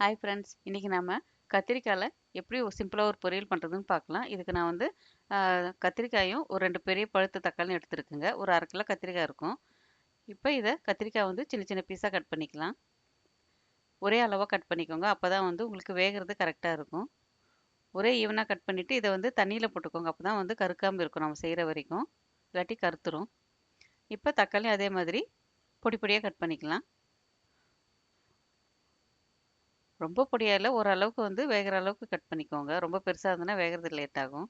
Hi friends இன்றைக்கி நம்ம கத்திரிக்காயில் எப்படி ஒரு சிம்பிளாக ஒரு பொரியல் பண்ணுறதுன்னு பார்க்கலாம் இதுக்கு நான் வந்து கத்திரிக்காயும் ஒரு ரெண்டு பெரிய பழுத்த தக்காளியும் எடுத்துருக்குங்க. ஒரு அரை கிலோ கத்திரிக்காய் இருக்கும். இப்போ இதை கத்திரிக்காய் வந்து சின்ன சின்ன பீஸாக கட் பண்ணிக்கலாம். ஒரே அளவாக கட் பண்ணிக்கோங்க. அப்போ தான் வந்து உங்களுக்கு வேகிறது கரெக்டாக இருக்கும். ஒரே ஈவனாக கட் பண்ணிவிட்டு இதை வந்து தண்ணியில் போட்டுக்கோங்க. அப்போ தான் வந்து கருக்காமல் இருக்கும் நம்ம செய்கிற வரைக்கும். இல்லாட்டி கருத்துரும். இப்போ தக்காளி அதே மாதிரி பொடி பொடியாக கட் பண்ணிக்கலாம். ரொம்ப பொடியா இல்லை ஓரளவுக்கு வந்து வேகிற அளவுக்கு கட் பண்ணிக்கோங்க. ரொம்ப பெருசாக இருந்ததுன்னா வேகிறது லேட் ஆகும்.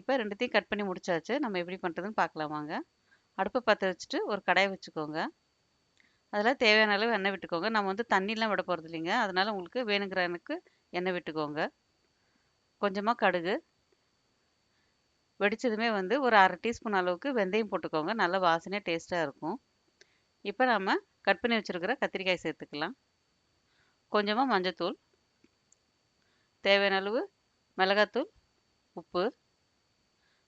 இப்போ ரெண்டுத்தையும் கட் பண்ணி முடிச்சாச்சு. நம்ம எப்படி பண்ணுறதுன்னு பார்க்கலாமாங்க அடுப்பை பற்ற வச்சுட்டு ஒரு கடாய் வச்சுக்கோங்க. அதில் தேவையான அளவு எண்ணெய் விட்டுக்கோங்க. நம்ம வந்து தண்ணிலாம் விட போகிறது இல்லைங்க. அதனால் உங்களுக்கு வேணுங்கிற எனக்கு எண்ணெய் விட்டுக்கோங்க. கொஞ்சமாக கடுகு. வெடிச்சதுமே வந்து ஒரு அரை டீஸ்பூன் அளவுக்கு வெந்தயம் போட்டுக்கோங்க. நல்ல வாசனையாக டேஸ்ட்டாக இருக்கும். இப்போ நம்ம கட் பண்ணி வச்சுருக்கிற கத்திரிக்காய் சேர்த்துக்கலாம். கொஞ்சமாக மஞ்சத்தூள் தேவையான அளவு மிளகாத்தூள் உப்பு.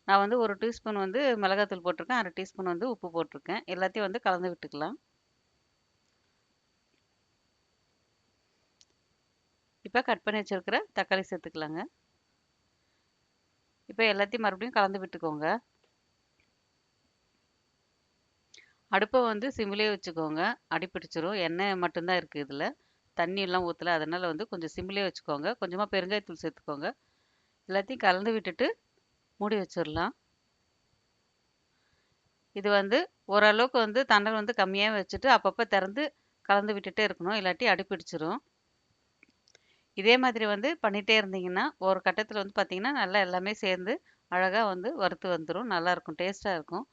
நான் வந்து ஒரு டீஸ்பூன் வந்து மிளகாத்தூள் போட்டிருக்கேன். அரை டீஸ்பூன் வந்து உப்பு போட்டிருக்கேன். எல்லாத்தையும் வந்து கலந்து விட்டுக்கலாம். இப்போ கட் பண்ணி வச்சுருக்கிற தக்காளி சேர்த்துக்கலாங்க. இப்போ எல்லாத்தையும் மறுபடியும் கலந்து விட்டுக்கோங்க. அடுப்பை வந்து சிம்லேயே வச்சுக்கோங்க. அடி பிடிச்சிரும் எண்ணெய் மட்டும்தான் இருக்குது இதில். தண்ணியெல்லாம் ஊற்றல அதனால் வந்து கொஞ்சம் சிம்லேயே வச்சுக்கோங்க. கொஞ்சமாக பெருங்காயத்தூள் சேர்த்துக்கோங்க. எல்லாத்தையும் கலந்து விட்டுட்டு மூடி வச்சிடலாம் இது வந்து ஓரளவுக்கு வந்து தண்டல் வந்து கம்மியாக வச்சுட்டு அப்பப்போ திறந்து கலந்து விட்டுட்டே இருக்கணும். இல்லாட்டி அடிப்பிடிச்சிரும் இதே மாதிரி வந்து பண்ணிகிட்டே இருந்தீங்கன்னா ஒரு கட்டத்தில் வந்து பார்த்திங்கன்னா நல்லா எல்லாமே சேர்ந்து அழகாக வந்து வறுத்து வந்துடும் நல்லாயிருக்கும் டேஸ்ட்டாக இருக்கும்.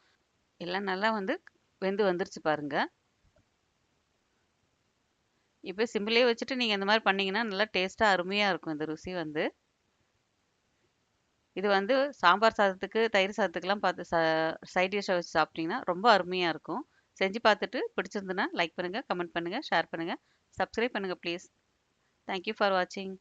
எல்லாம் நல்லா வந்து வெந்து வந்துருச்சு பாருங்கள் இப்போ சிம்பிளே வச்சுட்டு நீங்கள் இந்த மாதிரி பண்ணிங்கன்னா நல்லா டேஸ்ட்டாக அருமையாக இருக்கும் இந்த ருசி வந்து. இது வந்து சாம்பார் சாதத்துக்கு தயிர் சாதத்துக்குலாம் பார்த்து ச சைட் டிஷ்ஷாக வச்சு சாப்பிட்டீங்கன்னா ரொம்ப அருமையாக இருக்கும். செஞ்சு பார்த்துட்டு பிடிச்சிருந்துன்னா லைக் பண்ணுங்கள் கமெண்ட் பண்ணுங்கள் ஷேர் பண்ணுங்கள் சப்ஸ்கிரைப் பண்ணுங்கள் ப்ளீஸ் தேங்க்யூ ஃபார் வாட்சிங்